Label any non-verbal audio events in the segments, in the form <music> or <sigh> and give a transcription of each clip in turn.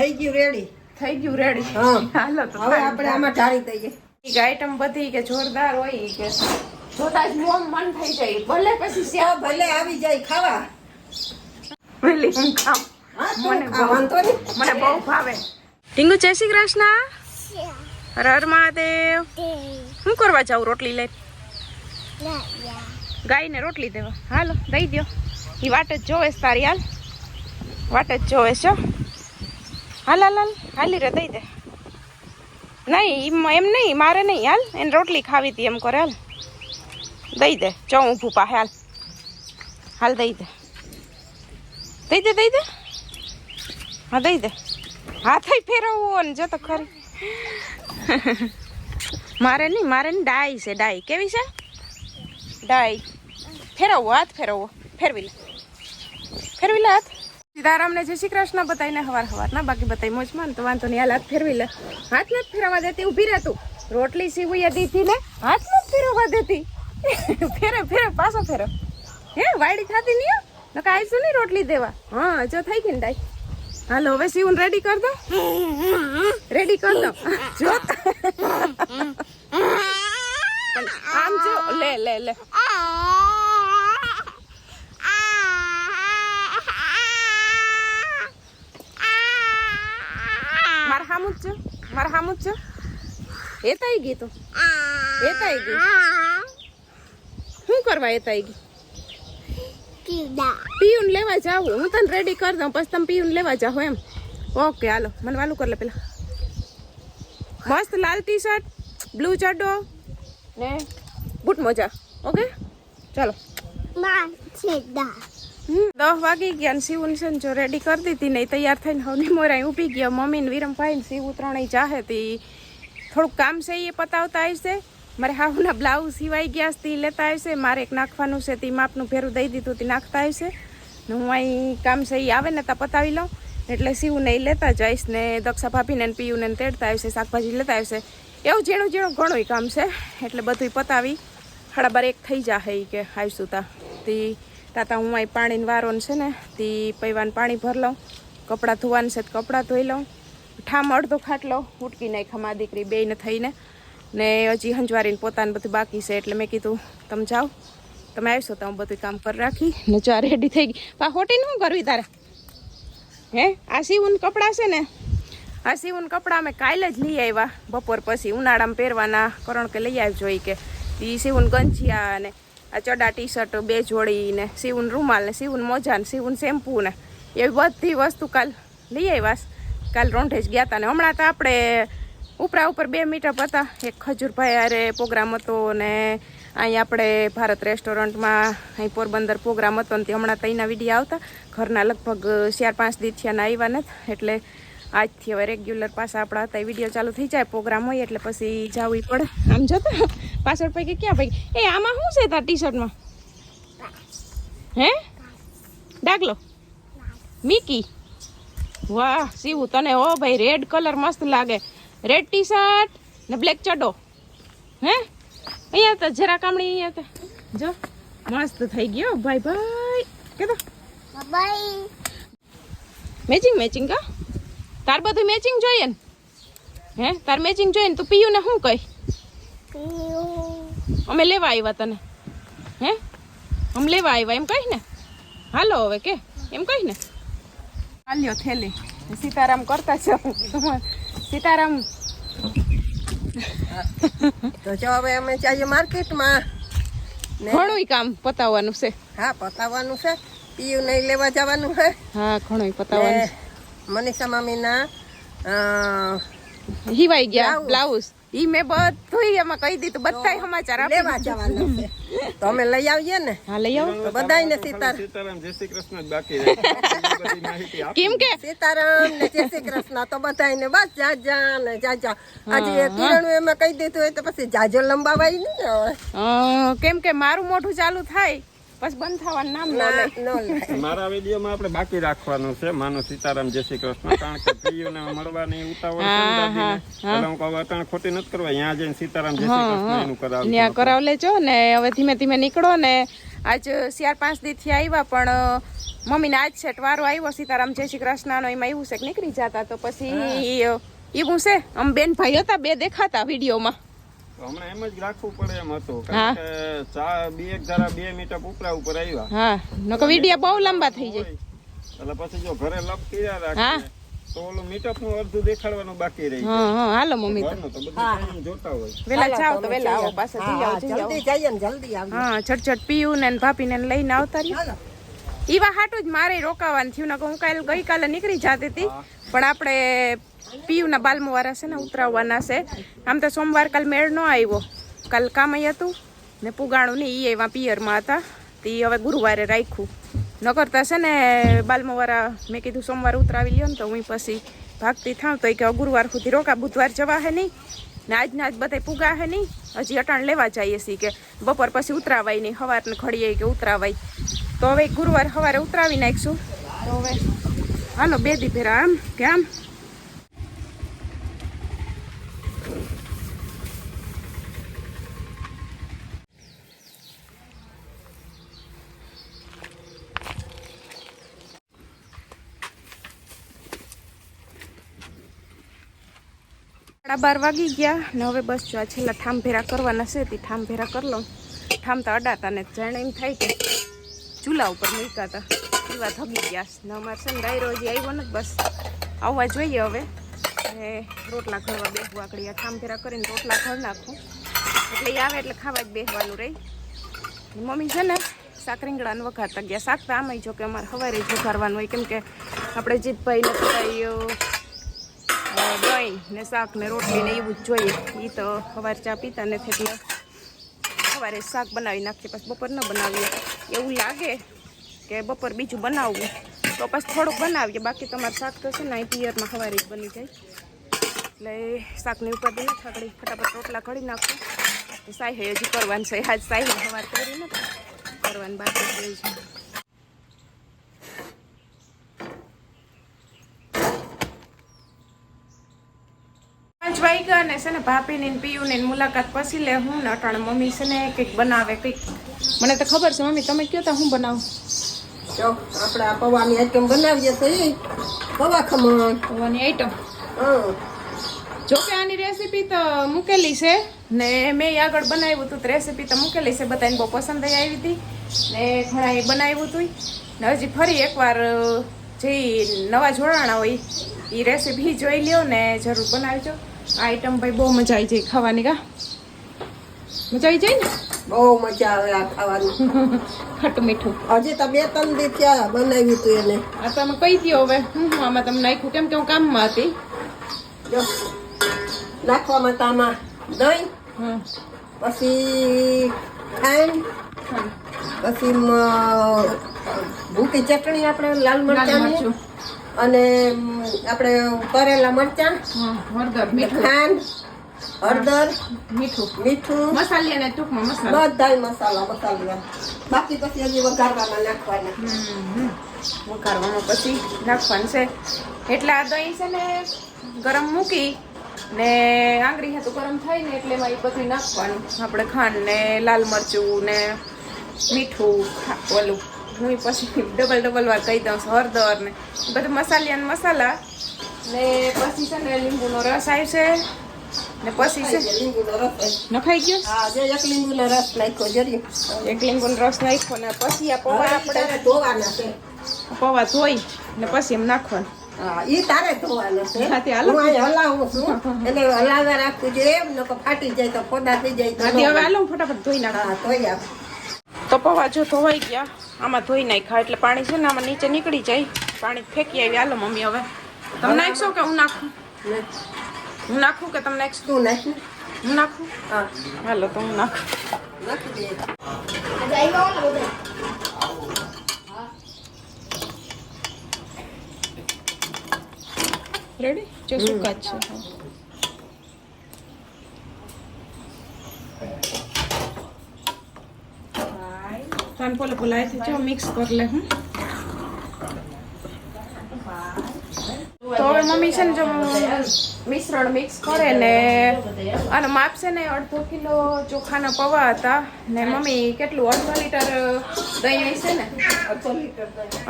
થઈ ગયું રેડી થઈ ગયું રેડી હાલો તો હવે આપણે આમાં ઢાળી દઈએ. એક આઈટમ બધી કે જોરદાર હોય કે જોતા જ મોમ મન થઈ જાય. ભલે પછી તો ભલે આવી જાય ખાવા. પેલી હું ખાવ મને વાંધો નહીં. મને બહુ ભાવે. ટીંગુ જય શ્રી કૃષ્ણ. હર હર મહાદેવ. શું કરવા જાવ રોટલી લઈને? ગાયને રોટલી દેવા. હાલો દઈ દો ઈ વાટ જ જોવે તારી હાલ. વાટ જ જોવે છો હો. હાલ હાલ હાલ. હાલી રે, દઈ દે. નહીં એમ નહીં, મારે નહીં. હાલ, એને રોટલી ખાવી હતી એમ કરે, હાલ. દઈ દે. ચો ઊભું પાસે હાલ. હાલ, દઈ દે. દઈ દે દઈ દે. હા, દઈ દે. હાથ ફેરવવો ને, જો તો ખરી. મારે નહીં મારે નહીં ડાઈ છે ડાઈ કેવી છે? ડાઈ ફેરવવો, હાથ ફેરવવો. ફેરવી લે. ફેરવી લે હાથ. સીતારામને જય શ્રી કૃષ્ણ બતાવીને હવાર હવાર ના બાકી બતાવી મોજમાં તો વાંધો નહીં હાલ હાથ ફેરવી લે. હાથ નથી ફેરવવા દેતી ઊભી રહેતું રોટલી સીવું દીધી ને હાથ નથી ફેરવવા દેતી. ફેરે ફેરે પાછો ફેરો. હે વાયડી ખાતી નહીં? નકા આવીશું નહીં રોટલી દેવા. હા જો થઈ ગઈ ને ડાઈ હાલો હવે સીવું રેડી કર દો. રેડી કર દો. જો. <laughs> આમ જો લે લે લે. હામું જ છે માર હામું જ જો એ તાઈ ગઈ તો. એ તાઈ ગઈ. શું કરવા એ તાઈ ગઈ પીયુન લેવા જાવું. હું તને રેડી કરી દઉં પછી તમે પીયુન લેવા જાઓ એમ. ઓકે હાલો. મને વાલું કર લે પેલા. મસ્ત લાલ ટી શર્ટ બ્લુ ચડ્ડો ને? બૂટ મોજા. ઓકે ચાલો. દસ વાગી ગયા ને શિવું છે જો રેડી કરી દીધી ને તૈયાર થઈને હવે મોરાઈ ઊભી ગયા. મમ્મી ને વિરમભાઈ ને શિવું ત્રણેય જાહે હતી થોડુંક કામ છે એ પતાવતા આવશે. મારે હાહુના બ્લાઉઝ સિવાઈ ગયા તે લેતા આવશે. મારે એક નાખવાનું છે, તે માપનું ફેરું દઈ દીધું, તે નાખતા આવશે. ને હું અહીં કામ છે એ આવે ને ત્યાં પતાવી લઉં. એટલે શિવું ને લેતા જઈશ ને દક્ષા ભાભીને પીવું ને તેડતા આવશે, શાકભાજી લેતા આવશે. એવું ઝીણું ઝીણું ઘણું કામ છે. એટલે બધું પતાવી. સાડા એક થઈ જા હે કે, આવીશું તા. તી તાતા હું અહીં પાણીને વારો છે ને, તી પૈવાને પાણી ભર લઉં, કપડાં ધોવાનું છે તો કપડાં ધોઈ લઉં, ઠામ અડધો ખાટલો ઉટકી નાખ્યા મા દીકરી બેને થઈને, ને હજી હંજવારીને પોતાને બધું બાકી છે એટલે મેં કીધું, તમે જાઓ, તમે આવશો તો હું બધું કામ કરી રાખી, ને ચા રેડી થઈ ગઈ. પા, હોટીને શું કરવી તારે? હે, આ સીવું કપડાં છે ને, આ સીવું કપડાં અમે કાલે જ લઈ આવ્યા, બપોર પછી ઉનાળામાં પહેરવાના, કરણ કે લઈ આવજો એ કે એ સીવું ગંજિયા ને આ ચડા ટી શર્ટ બે જોડી ને સીવું રૂમાલ ને, સીવું મોજા ને, સીવું શેમ્પૂ ને, એવી બધી વસ્તુ કાલ લઈ આવ્યા કાલ રોંઢે જ ગયા હતા ને. હમણાં તો આપણે ઉપરા ઉપર બે મીટર હતા. એક ખજૂરભાઈ અરે પ્રોગ્રામ હતો ને અહીં આપણે ભારત રેસ્ટોરન્ટમાં અહીં પોરબંદર પ્રોગ્રામ હતો ને તે હમણાં તઈના વીડિયો આવતા. ઘરના લગભગ ચાર પાંચ દિવસ આવ્યા નથી એટલે આજથી હવે રેગ્યુલર પાછા આપણા હતા વીડિયો ચાલુ થઈ જાય પ્રોગ્રામ હોય એટલે પછી જવું પડે. આમ જતા પાછળ પૈકી ક્યાં પૈકી? એ આમાં શું છે તાર ટી શર્ટમાં હે? ડાકલો. મિકી. વાહ સીવું તને ઓ ભાઈ રેડ કલર મસ્ત લાગે. રેડ ટી શર્ટ ને બ્લેક ચડો. હે? અહીંયા તો જરા કામણી અહીંયા તો. જો મસ્ત થઈ ગયો ભાઈ ભાઈ. કે તો મેચિંગ મેચિંગ કા? તાર બધું મેચિંગ જોઈએ ને? હે? તાર મેચિંગ જોઈએ ને તું પીયું ને શું કહી? અમે લેવા આવ્યા તને. હે? અમે લેવા આવ્યા એમ કહી ને હાલો હવે કે એમ કહી ને હાલ્યો થેલી સીતારામ કરતા છે. સીતારામ તો જો હવે અમે જઈએ માર્કેટમાં. ઘણું કામ પતાવવાનું છે. હા પતાવવાનું છે. પીયું નહીં લેવા જવાનું છે. હા ઘણું પતાવવાનું મનીષા મામીના હિવાઈ ગયા બ્લાઉઝ. ઈ મેં બધું એમાં કહી દીધું બધાય સમાચાર લેવા જવાનું છે. તો અમે લઈ આવીએ ને? હા લઈ આવો. બધાયને સીતાર સીતારામ. જય શ્રી કૃષ્ણ બાકી બધી. કેમ કે? સીતારામ ને જય શ્રી કૃષ્ણ તો બધાયને બસ જાજા ને જાજા. આજે કિરણ એમાં કહી દીધું હોય તો પછી જાજો લંબાવાય નહીં ને કેમ કે મારું મોઢું ચાલુ થાય. પછી બંધ થવાનું નામ ના લે. <laughs> મારા વિડીયોમાં આપણે બાકી રાખવાનું છે. માનો સીતારામ જય શ્રી કૃષ્ણ. કારણ કે પ્રિયોને મળવાની ઉતાવળ છે એટલે હું કહું અટાણ ખોટી નથી કરવા. અહીંયા જઈને સીતારામ જય શ્રી કૃષ્ણ એનું કરાવ ત્યાં કરાવ લેજો ને હવે ધીમે ધીમે નીકળો ને. આજ ચાર પાંચ દીથી આવ્યા પણ મમ્મીને આજ છે વારો આવ્યો સીતારામ જય શ્રી કૃષ્ણનો એમાં એવું છે કે નીકળી જતા તો પછી એવું છે. આમ બેન ભાઈ હતા બે દેખાતા વિડીયોમાં. હમણાં એમ જ રાખવું પડે એમ હતું. કારણ કે ચા બે એક ધારા બે મીટર ઉપરા ઉપર આવ્યા. હા. નકો વિડિયા બહુ લાંબા થઈ જાય. એટલે પછી જો ઘરે લપ કર્યા રાખે તો ઓલું મીટઅપનું અડધું દેખાડવાનું બાકી રહી. હા હા. હાલો મમ્મી તો. બધું ટાઈમ જોતા હોય. વેલા જાવ તો વેલા આવો પાસે જઈ આવો જલ્દી જઈએ ને જલ્દી આવજો હા ઝટઝટ પીયું ને ભાભીને લઈને આવતા રહી. ઈવા હાટું જ મારે રોકાવાનું થયું નકર હું કાલે ગઈકાલે નીકળી જતી હતી. પણ આપણે પીયુના બાલમો વાળા છે ને, ઉતરાવવાના છે. આમ તો સોમવાર કાલ મેળ ન આવ્યો. કાલ કામ અહીં હતું ને પુગાણું નહીં એ એવા પિયરમાં હતા. તે હવે ગુરુવારે રાખ્યું. ન છે ને બાલમો વાળા મેં કીધું સોમવાર ઉતરાવી લ્યો ને તો હું પછી ભાગતી થાવ તો એ કે ગુરુવાર સુધી રોકા, બુધવાર જવા હે નહીં ને આજના આજ બધા પુગા હે નહીં. હજી અટાણ લેવા જઈએ છીએ કે બપોર પછી ઉતરાવાય નહીં. સવારને ખડીએ કે ઉતરાવાય. તો હવે ગુરુવાર સવારે ઉતરાવી નાખીશું. તો હવે હાલો બે દી ભેરા આમ, કે આમ. સાડા બાર વાગી ગયા ને હવે બસ જો આ છેલ્લા ઠામ ભેરા કરવાના છે, તે ઠામ ભેરા કરી લઉં. ઠામ તો અડાતા ને જાણે એમ થાય કે ચૂલા ઉપર મૂક્યા હતા. પીવા થગી ગયા ને અમારે છે ને ડાયરો હજી આવ્યો ને બસ. આવવા જોઈએ હવે. ને રોટલા ઘરવા બેસવા આકડી આ ઠામ ભેરા કરીને રોટલા ઘર નાખું. એટલે એ આવે એટલે ખાવા જ બેસવાનું રહી. મમ્મી છે ને શાક રીંગણાને વઘારતા ગયા. શાક તો આમાંય જો કે અમારે સવારે જ વઘારવાનું હોય. કેમ કે આપણે જીતભાઈ ને ભાઈ અ, ને શાક ને રોટલી ને એવું જ જોઈએ. એ તો સવારે ચા પીતા નથી એટલે સવારે શાક બનાવી નાખીએ પછી બપોર ન બનાવીએ. એવું લાગે કે બપોર બીજું બનાવવું તો પછી થોડુંક બનાવીએ બાકી તમારે શાક તો છે ને અહીં પિયરમાં સવારે જ બની જાય. એટલે શાકની ઉપાધિ નથી આગળ. ફટાફટ રોટલા કરી નાખું. તો સાહી હજી કરવાનું છે. આજ સાહેબ સવાર કરી નથી. કરવાનું બાકી છે. પાંચ વાગ્યા અને છે ને ભાભીની ને પિયુની મુલાકાત પછી લે હું ને અટાણે મમ્મી છે ને કંઈક બનાવે કંઈક. મને તો ખબર છે મમ્મી તમે કયો તા હું બનાવું? જો આપણે આ પૌવાની આઈટમ બનાવીએ તો એ પૌવા ખમણ. પૌવાની આઈટમ જો કે આની રેસીપી તો મૂકેલી છે ને મેં આગળ બનાવ્યું હતું તો રેસીપી તો મૂકેલી છે બધાને બહુ પસંદ થઈ આવી હતી. ને ઘણા એ બનાવ્યું હતું ને હજી ફરી એકવાર જે નવા જોડાણા હોય એ રેસીપી જોઈ લ્યો ને જરૂર બનાવજો. આઈટમ ભાઈ બહુ મજા આવી જાય ખાવાની કા? મજા આવી જાય ને? બહુ મજા આવે આ ખાવાની. <laughs> ખટું મીઠું. હજી તો બે ત્રણ દી થયા બનાવ્યું હતું એને. આ તમે કહી દો હવે. હું આમાં તમે નાખ્યું કેમ કે હું કામમાં હતી. જો નાખવામાં તો આમાં દહીં પછી ખાંડ પછી ભૂકી ચટણી આપણે લાલ મરચાંની. મરચું. અને આપણે કરેલા મરચાં. હળદર મીઠું. ખાંડ હળદર મીઠું. મીઠું. મસાલી અને ટૂંકમાં મસાલા. બધા મસાલા મસાલા બાકી પછી હજી વઘારવામાં નાખવાના. વઘારવામાં પછી નાખવાનું છે. એટલે આ દહીં છે ને ગરમ મૂકી ને આંગળી હતું ગરમ થાય ને એટલે એમાં એ બધું નાખવાનું. આપણે ખાંડ ને લાલ મરચું ને મીઠું ઓલું. હું પછી ડબલ ડબલ વાર કહી દઉં છું હળદર ને બધું મસાલિયા મસાલા ને પછી છે ને લીંબુનો રસ આવશે ને પછી છે લીંબુનો રસ નખાઈ ગયો? હા જે એક લીંબુનો રસ નાખ્યો જરી એક લીંબુનો રસ નાખ્યો ને પછી આ પૌવા આપણે ધોવાના છે. પૌવા ધોઈ ને પછી એમ નાખવાનું. ઈ તારે ધોવાનો છે. હા, તે હાલો. હું અહીં હલાવું છું. એટલે હલાવવા રાખવું જોઈએ એમ નકર ફાટી જાય તો ફોડા થઈ જાય તો હવે. હાલો ફટાફટ ધોઈ નાખ. ધોઈ આપ તો પૌવા જો ધોવાઈ ગયા. આમાં ધોઈ નાખ્યા એટલે પાણી છે ને આમાં નીચે નીકળી જાય. પાણી ફેંકી આવી. હાલો મમ્મી હવે. તમે નાખશો કે હું નાખું? હું નાખું કે તમે નાખશો? તું નાખી હું નાખું? હાલો તો હું નાખું. રેડી જો સુકા છે. તાન પોલે પોલા અહીંથી જો મિક્સ કરી લે હું તો હવે મમ્મી છે ને જો મિશ્રણ મિક્સ કરે ને, અને માપ છે ને અડધો કિલો ચોખાના પૌવા હતા. ને મમ્મી કેટલું, અડધો લીટર દહીં હશે ને?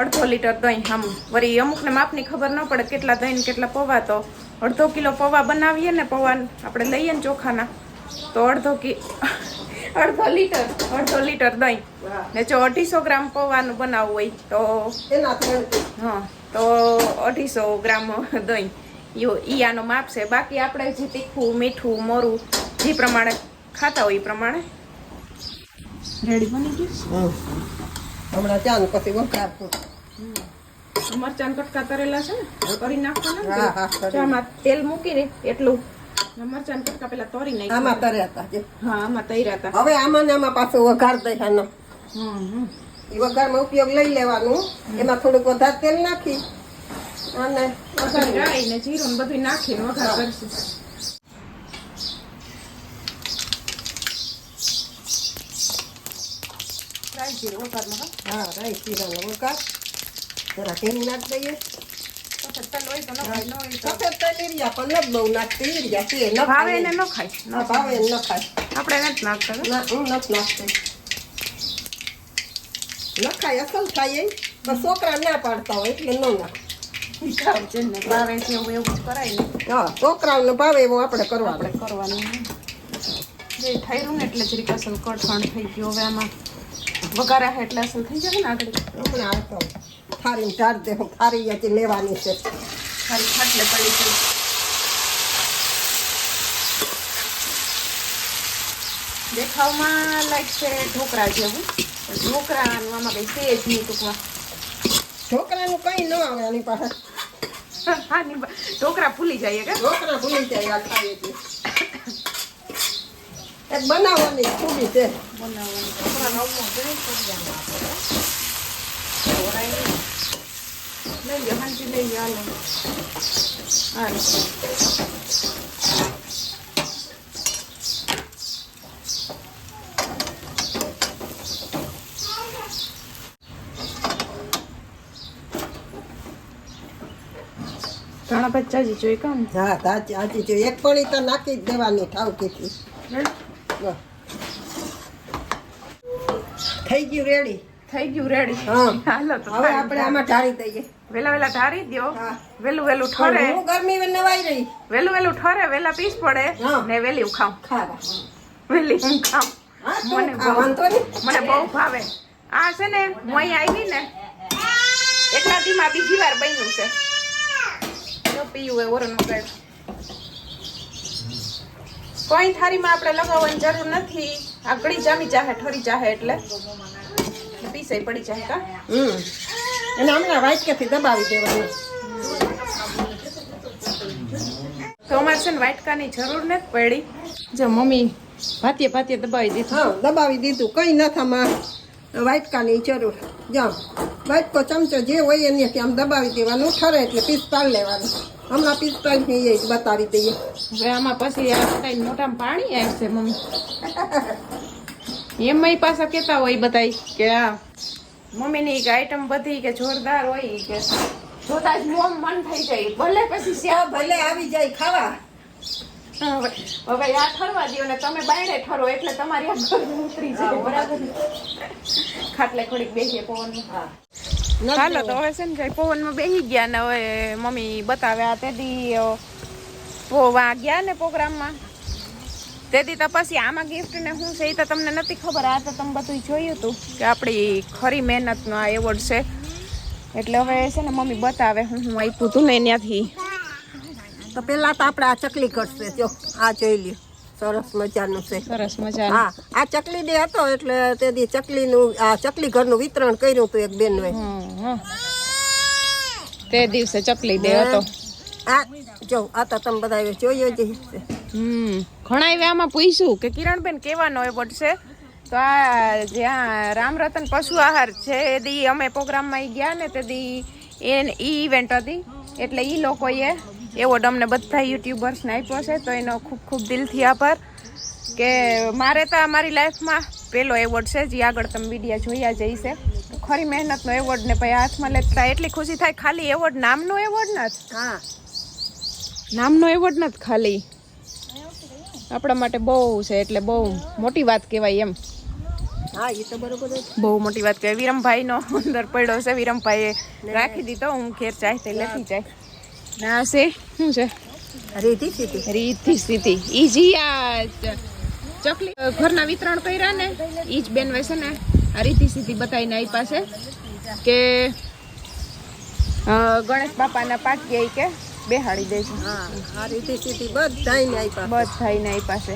અડધો લીટર દહીં. આમ. વળી અમુકને માપની ખબર ન પડે કેટલા દહીં કેટલા પૌવા, તો અડધો કિલો પૌવા બનાવીએ ને પૌવા આપણે લઈએ ને ચોખાના, તો અડધો કી અડધો લીટર અડધો લીટર દહીં. ને જો અઢીસો ગ્રામ પૌવાનું બનાવવું હોય તો હા તો અઢીસો ગ્રામ દહીં. યો ઈ આનો માપ છે. બાકી આપણે જે તીખું મીઠું મોરું જે પ્રમાણે ખાતા હોય એ પ્રમાણે. રેડી બની ગયું? હમણાં ચાન પછી વઘારશું મરચાં કટકા તરેલા છે ને? કરી નાખવાના તેલ મૂકીને એટલું મરચાં કટકા પેલા તરી નાખી આમાં તર્યા હતા હા આમાં તર્યા હતા હવે આમાં ને આમાં પાછું વઘાર દઈ એ વઘાર વઘારમાં ઉપયોગ લઈ લેવાનું એમાં થોડુંક વધારે તેલ નાખી અને વઘાર રાઈ ને જીરું બધું નાખીને વઘાર કરશું રાઈ જીરું વઘારમાં હા. રાઈ જીરાનો વઘાર જરા ઘી નાખી દઈએ સફેદ તેલ હોય ન હોય તો. સફેદ તેલ ઈરિયા પણ નથી બહુ નાખતી ઈરિયા છે ન ભાવે ખાય ન ખાય ના ભાવે ન ખાય. આપણે નથી નાખતા હું નથી નાખતી. ન અસલ ખાય પણ છોકરા ના પાડતા હોય એટલે ન નાખ. જેને ભાવે છે એવું એવું કરાય ને. હા છોકરાઓને ભાવે એવું આપણે કરવાનું આપણે કરવાનું જે થયું ને એટલે જરીક અસલ કઠણ થઈ ગયો. હવે આમાં વઘારા હે એટલે અસલ થઈ જાય ને આગળ. હમણાં આવતો થારીને ઢાળ દે હું થારી લેવાની છે. ખાલી ખાટલે પડી ગઈ. દેખાવમાં લાઈક છે ઢોકરા જેવું. ઢોકરાનું આમાં છે જ નહીં ટૂંકમાં. ઢોકરાનું કઈ ન આવે આની પાસે. ઢોકરા ભૂલી જાય કે? ઢોકરા ભૂલી જાય આ ખાઈએ એટલે. બનાવવાની ખૂબી છે. બનાવવાની. ઢોકરા નવમો શકીએ આપણે લઈ લો હાંજી લઈ લો હાલો ઘણા બચ્ચાજી જોઈ કામ? હા તાજી આજી જો એક પડી તો નાખી જ દેવાની ઠાવકીથી. થઈ ગયું રેડી થઈ ગયું રેડી હા. હાલો તો હવે આપણે આમાં ઢાળી દઈએ. વેલા વેલા ધારી દ્યો. હા. વેલું વેલું ઠરે. હું ગરમી નવાઈ રહી. વેલું વેલું ઠરે વેલા પીસ પડે. ને વેલી ઉખાઉં વેલી હું ખાઉં મને મને બહુ- ભાવે. આ છે ને હું અહીં આવી ને એટલા દીમાં બીજી વાર બન્યું છે. પીયું હોય ઓરન વગર કોઈ થાળીમાં આપણે લગાવવાની જરૂર નથી. આ ગળી જામી જાહે ઠરી જાહે એટલે. પીસાઈ પડી જાય કા? હમ. અને હમણાં વાટકેથી દબાવી દેવાનું. તો અમારે છે ને વાટકાની જરૂર નથી પડી. જો મમ્મી ભાતીએ ભાતીએ દબાવી દીધું. હા દબાવી દીધું. કંઈ નથી થમાં વાટકાની જરૂર. જાઓ. વાટકો ચમચો જે હોય એની આમ દબાવી દેવાનું. ઠરે એટલે પીસ પાડી લેવાનું. હમણાં પિસ્તાળ એ જ બતાવી દઈએ. હવે આમાં પછી આ મોટામાં પાણી આવશે મમ્મી. એમાંય પાછા કહેતા હોય બધાય કે આ મમ્મીની એક આઈટમ બધી કે જોરદાર હોય કે જોતા જ મોમ મન થઈ જાય. ભલે પછી શ્યા ભલે આવી જાય ખાવા. હવે આ ઠરવા દ્યો ને તમે બાયણે ઠરો એટલે તમારી આ ઉતરી જાય. બરાબર. ખાટલે થોડીક બેસીએ પવનમાં હાલો તો હવે છે ને જાય પવનમાં બેસી ગયા ને હવે મમ્મી બતાવે આ અ, પોવા ગયા ને પ્રોગ્રામમાં? તેદી તપાસી આમાં ગિફ્ટ ને શું છે એ તો તમને નથી ખબર. આ તો તમે બધું જોયું હતું કે આપણી ખરી મહેનતનો આ એવોર્ડ છે. એટલે હવે છે ને મમ્મી બતાવે હું હું આપ્યું હતું ને ત્યાંથી તો પેલા તો આપણે આ ચકલી કરશે જો આ જોઈ લ્યો. સરસ મજાનું છે. સરસ મજા હા આ ચકલી ડે હતો એટલે તે દી ચકલીનું આ ચકલી ઘરનું વિતરણ કર્યું હતું એક બેનવે તે દિવસે ચકલી ડે હતો. આ જો આ તો તમે બધા જોયો જ હમ. ઘણા એવા આમાં પૂછ્યું કે કિરણબેન કેવાનો એવોર્ડ છે? તો આ જ્યાં રામરતન પશુ આહાર છે એ દી અમે પ્રોગ્રામમાં ગયા ને તે દી એ ઈ ઇવેન્ટ હતી. એટલે એ લોકોએ એવોર્ડ અમને બધા યુટ્યુબર્સને આપ્યો છે તો એનો ખૂબ ખૂબ દિલથી આભાર કે મારે તો મારી લાઈફમાં પહેલો એવોર્ડ છે જે આગળ તમે વિડીયા જોયા જઈ છે તો ખરી મહેનતનો એવોર્ડ ને પછી હાથમાં લેતા એટલી ખુશી થાય ખાલી એવોર્ડ નામનો એવોર્ડ નથી હા. નામનો એવોર્ડ નથી ખાલી. આપણા માટે બહુ છે એટલે બહુ મોટી વાત કહેવાય એમ. હા એ તો બરોબર બહુ મોટી વાત કહેવાય. વિરમભાઈનો અંદર પડ્યો છે. વિરમભાઈએ રાખી દીધો. હું ઘેર ચાય તે લેતી જાય. ના છે. શું છે? રીધી સીધી. રીતિ સ્થિતિ ઈ જી આ ચકલી ઘરના વિતરણ કર્યા ને ઈ જ બેન છે ને આ રીતિ સ્થિતિ બતાવીને આવી પાસે કે ગણેશ બાપાના પાટિયા કે બેહાડી દે છે. હા આ રીધી સીધી બધાય ને આપ્યા બધાય ને આવી પાસે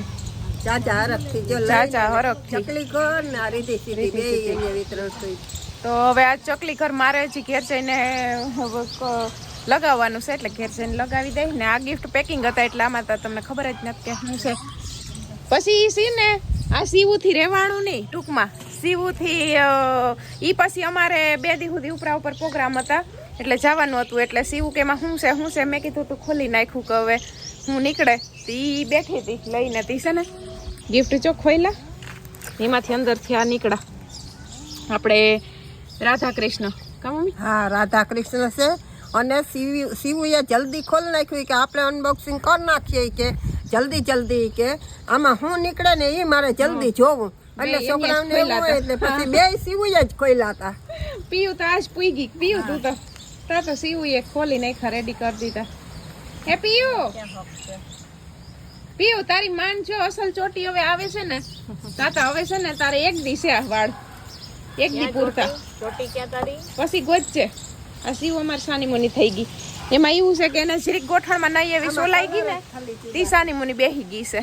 ચાચા હરખથી જો ચાચા હરખથી. ચકલી ઘર ને આ રીધી સીધી બે અહીંયા વિતરણ થઈ તો હવે આ ચકલી ઘર મારે હજી ઘેર જઈને લગાવવાનું છે એટલે ઘેર જઈને લગાવી દઈ ને આ ગિફ્ટ પેકિંગ હતા એટલે આમાં તો તમને ખબર જ નથી કે શું છે. પછી સી છે ને આ સીવુંથી રહેવાનું નહીં ટૂંકમાં. સીવુંથી થી ઈ પછી અમારે બે દી સુધી ઉપરા ઉપર પ્રોગ્રામ હતા. એટલે જવાનું હતું. એટલે સીવું કે એમાં શું છે શું છે? મેં કીધું તું ખોલી નાખ્યું કે હવે હું નીકળે. તો ઈ બેઠી હતી લઈને તી છે ને ગિફ્ટ જો ખોઈલા એમાંથી અંદરથી આ નીકળ્યા આપણે રાધા કૃષ્ણ કા મમ્મી? હા રાધા કૃષ્ણ છે. અને શિવ શિવુએ જલ્દી ખોલ નાખ્યું કે આપણે અનબોક્સિંગ કરી નાખીએ કે જલ્દી જલ્દી કે આમાં હું નીકળે ને એ મારે જલ્દી જોવું. એટલે બે છોકરાઓને એની જ એવું હોય એટલે પછી બે શિવુએ જ ખોલ્યા હતા. <laughs> પીયું તો આજ પૂઈ ગઈ. પીયું તું તો. તા તો સીવું એક ખોલી નાખા રેડી કરી દીધા હે પીયું પીયું તારી માન જો અસલ ચોટી હવે આવે છે ને તાતા હવે છે ને તારે એક દી છે આ વાળ એક દી પૂરતા ચોટી ક્યાં તારી પછી ગોચશે આ સીવ અમાર સાની મુની થઈ ગઈ એમાં એવું છે કે એને જરીક ગોઠણમાં નહીં એવી સોલાઈ ગઈ ને તી સાની મુની બેહી ગઈ છે।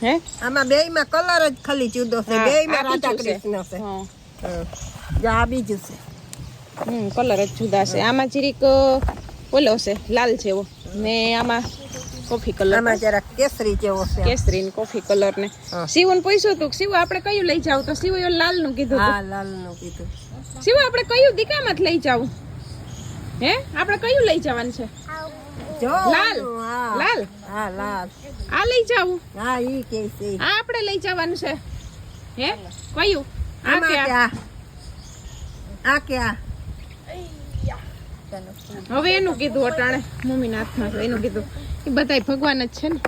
હે? આમાં બે માં કલર જ ખાલી જુદો છે હા, બે આ માં રાધા બીજું છે. કૃષ્ણ છે। હા. હા. જો આ બીજું છે। હમ કલર જ જુદા છે. આમાં જરીક ઓલો છે લાલ જેવો. ને આમાં કોફી કલર આમાં જરા કેસરી જેવો છે. કેસરી ને કોફી કલર ને. શિવન પૂછ્યું તું શિવ આપણે કયું લઈ જાવ? તો શિવ લાલનું કીધું હા લાલનું કીધું. શિવ આપણે કયું દીકામાં લઈ જાવ? હે? આપણે કયું લઈ જવાનું છે? જો લાલ. હા. લાલ? હા લાલ. આ લઈ જાવ? હા ઈ કે છે. આ આપણે લઈ જવાનું છે. હે? કયું? આ કે આ? આ કે આ હવે એનું કીધું અટાણે. મમ્મીના હાથમાં છે એનું કીધું. એ બધાય ભગવાન જ છે ને.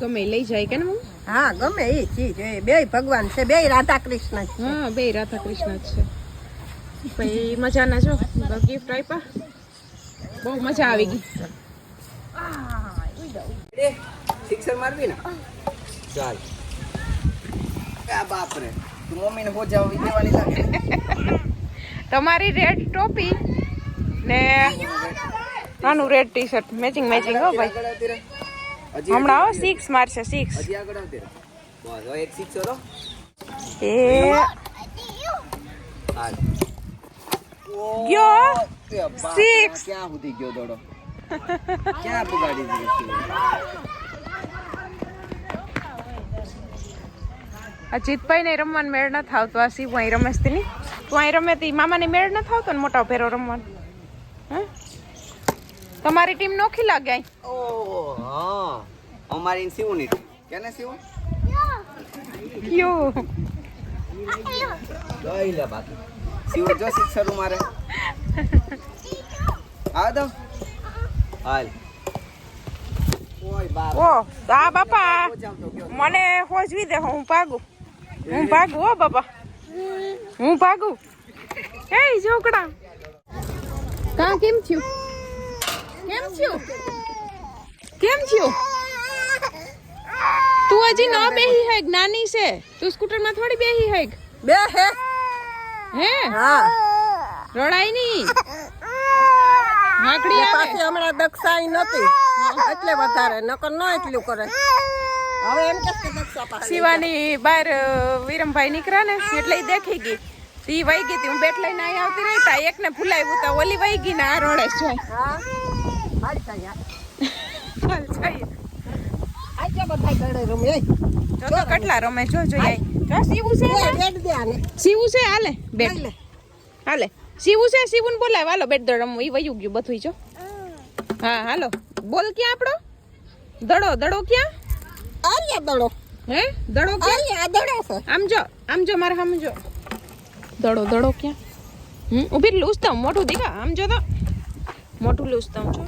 ગમે લઈ જાય કે ને મમ્મી? હા ગમે એ ચીજ. એ બે ભગવાન છે બે રાધા કૃષ્ણ છે. હા બે રાધા કૃષ્ણ જ છે. પછી મજાના જો ગિફ્ટ આપ્યા બહુ મજા આવી ગઈ. સિક્સર મારવી ને? ચાલ. આ બાપ રે તું મમ્મીને હોજાવી દેવાની લાગે. તમારી રેડ ટોપી ને આનું red T shirt matching matching હો ભાઈ. હમણાં આવો સિક્સ મારશે સિક્સ હો. એ ગયો. આ ક્યાં સુધી ગયો દોડો? ક્યાં બગાડી દીધી આ જીતભાઈ ને રમવાનું મેળ નથી આવતો આ શિવ અહીં રમેશની તું અહીં રમે તી મામાની મેળ ન થતો ને મોટા ભેરો રમવાનું. હે? તમારી ટીમ નોખી લાગે અહીં? ઓ હા. અમારી સીવું ટીમ. કેને સીવું ક્યુ લઈ લે બાકી. સીવું જો સિક્સર મારે. આ દો હાલ. ઓ આ બાપા. મને હોજવી દે હું ભાગું. હું ભાગું હો બાપા. હું ભાગું? એ છોકરા કા કેમ થયું? કેમ થયું? કેમ થયું? તું હજી ન બેહી હેગ નાની છે. તું સ્કૂટરમાં થોડી બેહી હેગ બે હે? હે? હા. રડાઈ નહીં. એ માકડી આવે. પાછી હમણાં દક્ષાઈ નથી એટલે વધારે નકર ન એટલું કરે. હવે એમ કે શિવાની બહાર વિરમભાઈ નીકળ્યા ને એટલે દેખી ગઈ. એ વહી ગઈ હું બેટ લઈને અહીં આવતી રહી તા એકને ફૂલાવ્યું તા ઓલી વહી ગઈ ને આ રોડે છે જઈએ. કેટલા રમે જો જો અહીં. જો સીવું છે સીવું છે? હાલે બેટ. હાલે. સીવું છે? સીવું ને બોલાય. હાલો બેટ દો રમવું. ઈ વયું ગયું બધું જો. હા હાલો. બોલ ક્યાં આપણો? દડો દડો ક્યાં? આર્યા દડો. હે? દડો ક્યાં? આર્યા દડો છે. આમ જો આમ જો મારે આમ જો. દડો દડો ક્યાં? હમ? ઊભી લૂસતા મોટું દીકા આમ જો તો. મોટું લૂસતા જો.